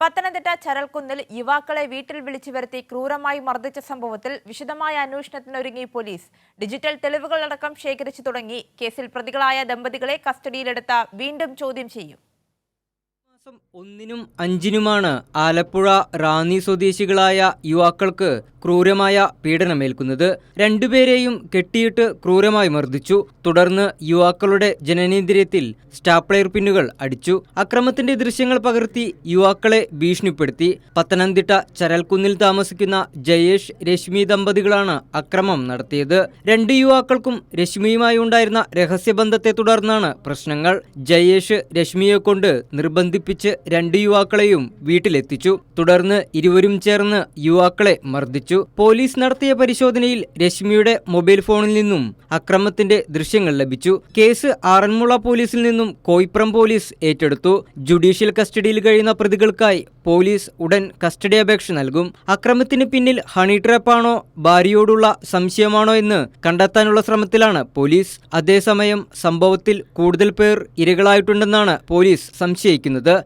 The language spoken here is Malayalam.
പത്തനംതിട്ട ചരൽക്കുന്നിൽ യുവാക്കളെ വീട്ടിൽ വിളിച്ചു വരുത്തി ക്രൂരമായി മർദ്ദിച്ച സംഭവത്തിൽ വിശദമായ അന്വേഷണത്തിനൊരുങ്ങി പോലീസ്. ഡിജിറ്റൽ തെളിവുകളടക്കം ശേഖരിച്ചു തുടങ്ങി. കേസിൽ പ്രതികളായ ദമ്പതികളെ കസ്റ്റഡിയിലെടുത്ത വീണ്ടും ചോദ്യം ചെയ്യും. മാസം ഒന്നിനും അഞ്ചിനുമാണ് ആലപ്പുഴ റാന്നി സ്വദേശികളായ യുവാക്കൾക്ക് ക്രൂരമായ പീഡനമേൽക്കുന്നത്. രണ്ടുപേരെയും കെട്ടിയിട്ട് ക്രൂരമായി മർദ്ദിച്ചു. തുടർന്ന് യുവാക്കളുടെ ജനനേന്ദ്രിയത്തിൽ സ്റ്റാപ്ലയർ പിന്നുകൾ അടിച്ചു. അക്രമത്തിന്റെ ദൃശ്യങ്ങൾ പകർത്തി യുവാക്കളെ ഭീഷണിപ്പെടുത്തി. പത്തനംതിട്ട ചരൽക്കുന്നിൽ താമസിക്കുന്ന ജയേഷ് രശ്മി ദമ്പതികളാണ് അക്രമം നടത്തിയത്. രണ്ട് യുവാക്കൾക്കും രശ്മിയുമായി ഉണ്ടായിരുന്ന രഹസ്യബന്ധത്തെ തുടർന്നാണ് പ്രശ്നങ്ങൾ. ജയേഷ് രശ്മിയെ കൊണ്ട് രണ്ട് യുവാക്കളെയും വീട്ടിലെത്തിച്ചു. തുടർന്ന് ഇരുവരും ചേർന്ന് യുവാക്കളെ മർദ്ദിച്ചു. പോലീസ് നടത്തിയ പരിശോധനയിൽ രശ്മിയുടെ മൊബൈൽ ഫോണിൽ നിന്നും അക്രമത്തിന്റെ ദൃശ്യങ്ങൾ ലഭിച്ചു. കേസ് ആറന്മുള പോലീസിൽ നിന്നും കോയിപ്രം പോലീസ് ഏറ്റെടുത്തു. ജുഡീഷ്യൽ കസ്റ്റഡിയിൽ കഴിയുന്ന പ്രതികൾക്കായി പോലീസ് ഉടൻ കസ്റ്റഡി അപേക്ഷ നൽകും. അക്രമത്തിന് പിന്നിൽ ഹണി ട്രാപ്പാണോ ഭാര്യയോടുള്ള സംശയമാണോ എന്ന് കണ്ടെത്താനുള്ള ശ്രമത്തിലാണ് പോലീസ്. അതേസമയം സംഭവത്തിൽ കൂടുതൽ പേർ ഇരകളായിട്ടുണ്ടെന്നാണ് പോലീസ് സംശയിക്കുന്നത്.